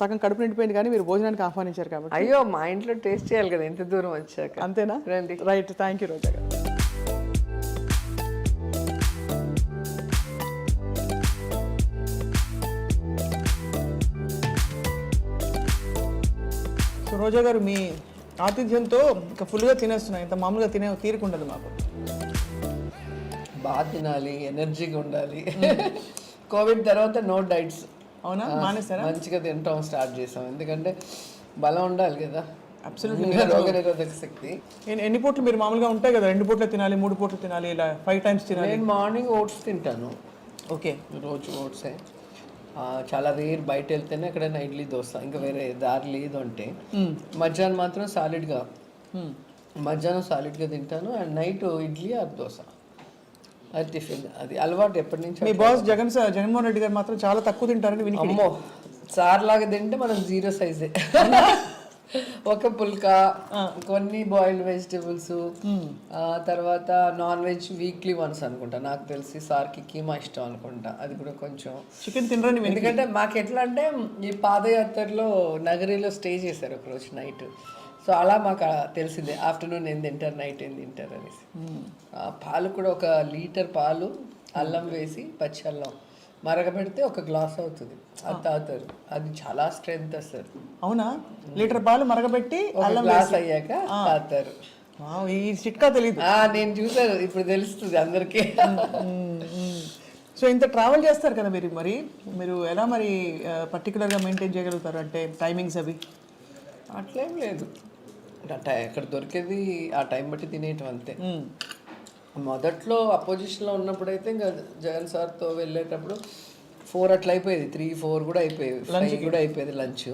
సగం కడుపు నిండిపోయింది కానీ మీరు భోజనానికి ఆహ్వానించారు కాబట్టి. అయ్యో మా ఇంట్లో టేస్ట్ చేయాలి కదా ఎంత దూరం వచ్చాక. అంతేనా? రండి. రైట్ థ్యాంక్ యూ రోజా గారు. సో రోజా గారు మీ ఆతిథ్యంతో ఇంకా ఫుల్గా తినేస్తున్నాయి. ఇంత మామూలుగా తినే తీరుకుండదు మాకు. బాగా తినాలి ఎనర్జీగా ఉండాలి. కోవిడ్ తర్వాత నో డైట్స్. అవునా? మానేస్తారా మంచిగా తినటం స్టార్ట్ చేసాం. ఎందుకంటే బలం ఉండాలి కదా. శక్తి. ఎన్ని- పూట్లు మీరు మామూలుగా ఉంటాయి కదా? రెండు పూట్లు తినాలి మూడు పూట్లు తినాలి ఇలా ఫైవ్ టైమ్స్ తినాలి. నేను మార్నింగ్ ఓట్స్ తింటాను. ఓకే. రోజు ఓట్సే. చాలా రేర్ బయట వెళ్తేనే ఎక్కడైనా ఇడ్లీ దోశ ఇంకా వేరే దారి లేదు అంటే మధ్యాహ్నం మాత్రం సాలిడ్గా. మధ్యాహ్నం సాలిడ్గా తింటాను and night idli or dosa. అది టిఫిన్ అది అలవాటు ఎప్పటి నుంచి మీ బాస్ జగన్ సార్ జగన్మోహన్ రెడ్డి గారు మాత్రం చాలా తక్కువ తింటారని విని అమ్మో సార్ లాగా తింటే మనం జీరో సైజే. ఒక పుల్కా కొన్ని బాయిల్డ్ వెజిటేబుల్స్ తర్వాత నాన్ వెజ్ వీక్లీ వన్స్ అనుకుంటా. నాకు తెలిసి సార్కి కీమా ఇష్టం అనుకుంటా. అది కూడా కొంచెం. చికెన్ తినరని ఎందుకంటే మాకు ఎట్లా అంటే ఈ పాదయాత్రలో నగరిలో స్టే చేశారు ఒకరోజు నైట్. సో అలా మాకు తెలిసిందే. ఆఫ్టర్నూన్ ఏం తింటారు నైట్ ఏం తింటారు అనేసి. ఆ పాలు కూడా ఒక లీటర్ పాలు అల్లం వేసి పచ్చి అల్లం మరగబెడితే ఒక గ్లాస్ అవుతుంది. అది తాగుతారు. అది చాలా స్ట్రెంగ్త్ వస్తుంది అవునా? లీటర్ పాలు మరగబెట్టి ఒక గ్లాస్ అయ్యాక తాగుతారు. వావ్, ఈ చిట్కా తెలియదు నేను చూసాను ఇప్పుడు తెలుస్తుంది అందరికీ. సో ఇంత ట్రావెల్ చేస్తారు కదా మీరు మరి? మీరు ఎలా మరి పర్టికులర్గా మెయింటైన్ చేయగలుగుతారు? అంటే టైమింగ్స్ అవి? అట్లేం లేదు. ఎక్కడ దొరికేది ఆ టైం బట్టి తినేయటం అంతే. మొదట్లో అపోజిషన్లో ఉన్నప్పుడైతే ఇంకా జగన్ సార్తో వెళ్ళేటప్పుడు ఫోర్ అట్లా అయిపోయేది. త్రీ ఫోర్ కూడా అయిపోయేది ఫైవ్ కూడా. అయిపోయేది లంచ్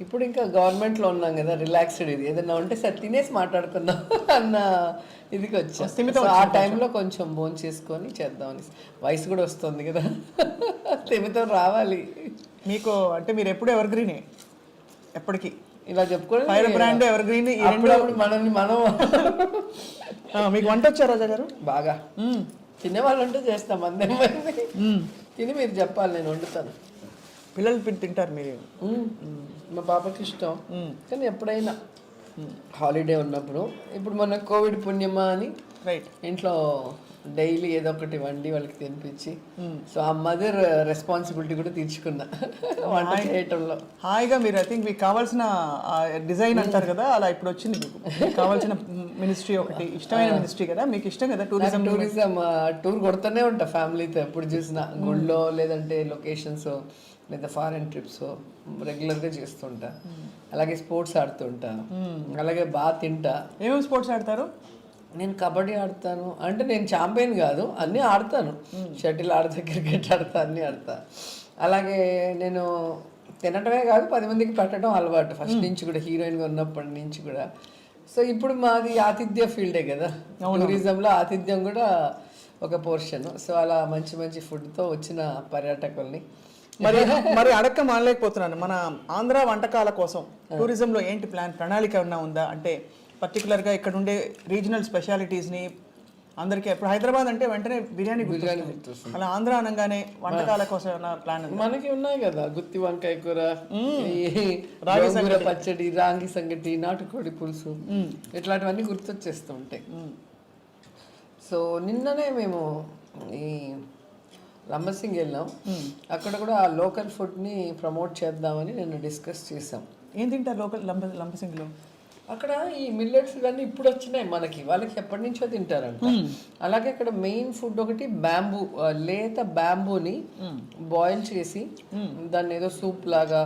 ఇప్పుడు ఇంకా గవర్నమెంట్లో ఉన్నాం కదా రిలాక్స్డ్ ఇది. ఏదైనా ఉంటే సరే తినేసి మాట్లాడుకుందాం అన్న ఇదికి వచ్చా. ఆ టైంలో కొంచెం. భోన్ చేసుకొని చేద్దామని వయసు కూడా వస్తుంది కదా. తిమితం రావాలి. మీకు అంటే మీరు ఎప్పుడు ఎవర్ గ్రీనే ఎప్పటికీ? ఇలా చెప్పుకొని ఫైర్ బ్రాండ్ ఎవర్ గ్రీన్ అప్పుడప్పుడు మనల్ని మనం మీకు వంట వచ్చా రాజా గారు? బాగా. తినేవాళ్ళు ఉంటే చేస్తాం అందరి మంది తిని మీరు చెప్పాలి నేను వండుతాను. పిల్లలు తింటారు మీరు. మా పాపకి ఇష్టం. కానీ ఎప్పుడైనా హాలిడే ఉన్నప్పుడు ఇప్పుడు మన కోవిడ్ పుణ్యమా అని రైట్ ఇంట్లో డైలీ ఏదో ఒకటి వండి వాళ్ళకి తినిపించి. సో ఆ మదర్ రెస్పాన్సిబిలిటీ కూడా తీర్చుకున్నా వంట చేయటంలో. హాయిగా మీరు ఐ థింక్ మీకు కావాల్సిన డిజైన్ అంటారు కదా అలా ఇప్పుడు వచ్చింది మీకు. కావాల్సిన మినిస్ట్రీ ఒకటి ఇష్టమైన మినిస్ట్రీ కదా మీకు ఇష్టం కదా టూరిజం టూరిజం టూర్ కొడుతూనే ఉంటా ఫ్యామిలీతో ఎప్పుడు చూసినా. గుళ్ళో లేదంటే లొకేషన్స్ లేదా ఫారెన్ ట్రిప్స్ రెగ్యులర్గా చేస్తుంటా అలాగే స్పోర్ట్స్ ఆడుతుంటా అలాగే బాగా తింటా. ఏమేమి స్పోర్ట్స్ ఆడతారు? నేను కబడ్డీ ఆడతాను అంటే నేను ఛాంపియన్ కాదు అన్నీ ఆడతాను. షటిల్ ఆడతా క్రికెట్ ఆడతా అన్నీ ఆడతా. అలాగే నేను తినటమే కాదు పది మందికి పెట్టడం అలవాటు. ఫస్ట్ నుంచి కూడా హీరోయిన్గా ఉన్నప్పటి నుంచి కూడా. సో ఇప్పుడు మాది ఆతిథ్య ఫీల్డే కదా. టూరిజంలో ఆతిథ్యం కూడా ఒక పోర్షన్. సో అలా మంచి మంచి ఫుడ్తో వచ్చిన పర్యాటకుల్ని. మరి మరి అడక్క మానలేకపోతున్నాను. మన ఆంధ్ర వంటకాల కోసం టూరిజంలో ఏంటి ప్లాన్? ప్రణాళిక ఏమన్నా ఉందా? అంటే పర్టికులర్గా ఇక్కడ ఉండే రీజనల్ స్పెషాలిటీస్ని అందరికీ ఇప్పుడు హైదరాబాద్ అంటే వెంటనే బిర్యానీ బిర్యానీ గుర్తొస్తుంది. అలా ఆంధ్ర అనగానే వంటకాల కోసం ఏమైనా ప్లాన్ మనకి ఉన్నాయి కదా గుత్తి వంకాయ కూర ఈ గోంగూర పచ్చడి రాగి సంగటి నాటుకోడి పులుసు ఇట్లాంటివన్నీ గుర్తొచ్చేస్తూ ఉంటాయి. సో నిన్ననే మేము ఈ లంబసింగ్ వెళ్ళాం. అక్కడ కూడా ఆ లోకల్ ఫుడ్ని ప్రమోట్ చేద్దామని నిన్న డిస్కస్ చేసాం ఏం తింటారు లోకల్ లంబ లంబసింగ్లో? అక్కడ ఈ మిల్లెట్స్ ఇవన్నీ ఇప్పుడు వచ్చినాయి మనకి. వాళ్ళకి ఎప్పటి నుంచో తింటారంట. అలాగే అక్కడ మెయిన్ ఫుడ్ ఒకటి బ్యాంబూ లేత బ్యాంబూని బాయిల్ చేసి దాన్ని ఏదో సూప్ లాగా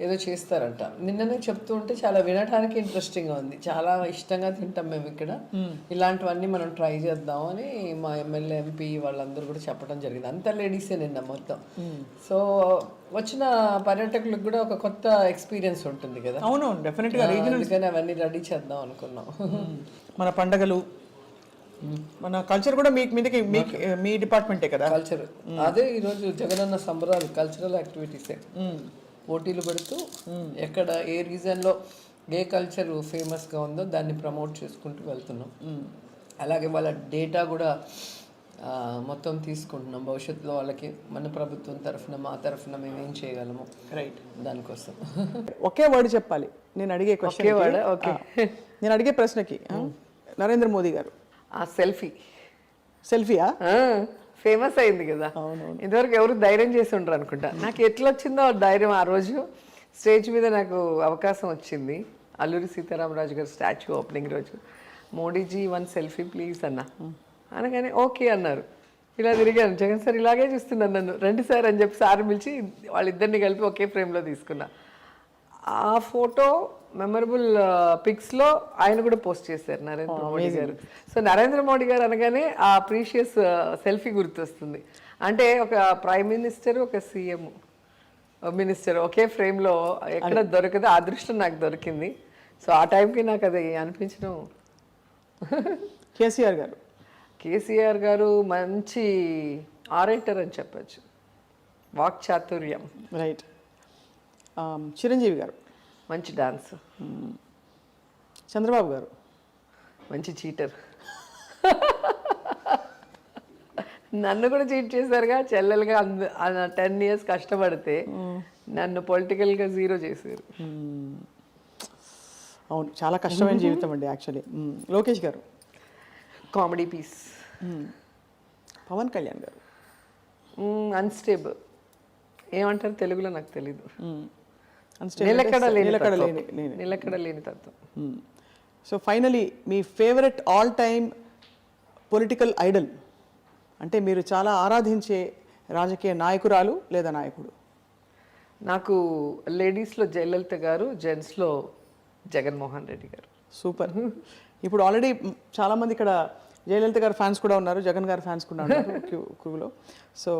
ఏదో చేస్తారంట. నిన్ననే చెప్తూ ఉంటే చాలా వినడానికి ఇంట్రెస్టింగ్గా ఉంది. చాలా ఇష్టంగా తింటాం మేము ఇక్కడ. ఇలాంటివన్నీ మనం ట్రై చేద్దాం అని మా ఎమ్మెల్యే ఎంపీ వాళ్ళందరూ కూడా చెప్పడం జరిగింది. అంతా లేడీసే నిన్న మొత్తం. సో వచ్చిన పర్యాటకులకు కూడా ఒక కొత్త ఎక్స్పీరియన్స్ ఉంటుంది కదా. అవును డెఫినెట్గా అందుకని అవన్నీ రెడీ చేద్దాం అనుకున్నాం. మన పండగలు. మన కల్చర్ కూడా మీకు మీదకి మీ మీ డిపార్ట్మెంటే కదా? కల్చర్ అదే ఈరోజు జగనన్న సంబరాలు కల్చరల్ యాక్టివిటీసే పోటీలు పెడుతూ ఎక్కడ ఏ రీజన్లో ఏ కల్చర్ ఫేమస్గా ఉందో దాన్ని ప్రమోట్ చేసుకుంటూ వెళ్తున్నాం. అలాగే వాళ్ళ డేటా కూడా మొత్తం తీసుకుంటున్నాం. భవిష్యత్తులో వాళ్ళకి మన ప్రభుత్వం తరఫున మా తరఫున మేము ఏం చేయగలము రైట్ దానికోసం. ఒకే వర్డ్ చెప్పాలి. నేను అడిగే క్వశ్చన్ ఒకే word? Okay. నేను అడిగే ప్రశ్నకి నరేంద్ర మోదీ గారు. ఆ సెల్ఫీ. సెల్ఫీయా? ఫేమస్ అయింది కదా. ఇంతవరకు ఎవరు ధైర్యం చేసి ఉండరు అనుకుంటా. నాకు ఎట్లా వచ్చిందో ధైర్యం ఆ రోజు స్టేజ్ మీద నాకు అవకాశం వచ్చింది. అల్లూరి సీతారామరాజు గారు స్టాచ్యూ ఓపెనింగ్ రోజు. మోడీజీ వన్ సెల్ఫీ ప్లీజ్ అన్న. అనగానే ఓకే అన్నారు. ఇలా తిరిగాను. జగన్ సార్ ఇలాగే చూస్తున్నాను నన్ను. రండి సార్ అని చెప్పి సార్ పిలిచి వాళ్ళిద్దరిని కలిపి ఒకే ఫ్రేమ్లో తీసుకున్నా. ఆ ఫోటో మెమరబుల్ పిక్స్లో ఆయన కూడా పోస్ట్ చేశారు నరేంద్ర మోడీ గారు. సో నరేంద్ర మోడీ గారు అనగానే ఆ ప్రీషియస్ సెల్ఫీ గుర్తొస్తుంది. అంటే ఒక ప్రైమ్ మినిస్టర్ ఒక సీఎం మినిస్టర్ ఒకే ఫ్రేమ్లో ఎక్కడ దొరకదో ఆ అదృష్టం నాకు దొరికింది. సో ఆ టైంకి నాకు అది అనిపించడం కేసీఆర్ గారు. కేసీఆర్ గారు మంచి ఆరేటర్ అని చెప్పచ్చు. వాక్ చాతుర్యం రైట్ చిరంజీవి గారు. మంచి డాన్స్. చంద్రబాబు గారు. మంచి చీటర్. నన్ను కూడా చీట్ చేశారుగా చెల్లెలుగా టెన్ ఇయర్స్ కష్టపడితే నన్ను పొలిటికల్గా జీరో చేశారు. అవును చాలా కష్టమైన జీవితం అండి యాక్చువల్లీ. లోకేష్ గారు. Comedy piece. పవన్ కళ్యాణ్ గారు. అన్స్టేబుల్. ఏమంటారు తెలుగులో నాకు తెలీదు. నిలకడ లేని నిలకడ. లేని నిలకడ లేని తత్వం. సో ఫైనలీ మీ favourite all time political idol అంటే మీరు చాలా ఆరాధించే రాజకీయ నాయకురాలు లేదా నాయకుడు? నాకు లేడీస్లో జయలలిత గారు జెంట్స్లో జగన్మోహన్ రెడ్డి గారు. సూపర్ ఇప్పుడు ఆల్రెడీ చాలా మంది ఇక్కడ జయలలిత గారు ఫ్యాన్స్ కూడా ఉన్నారు జగన్ గారు ఫ్యాన్స్ కూడా ఉన్నారు క్యూ క్యూలో. సో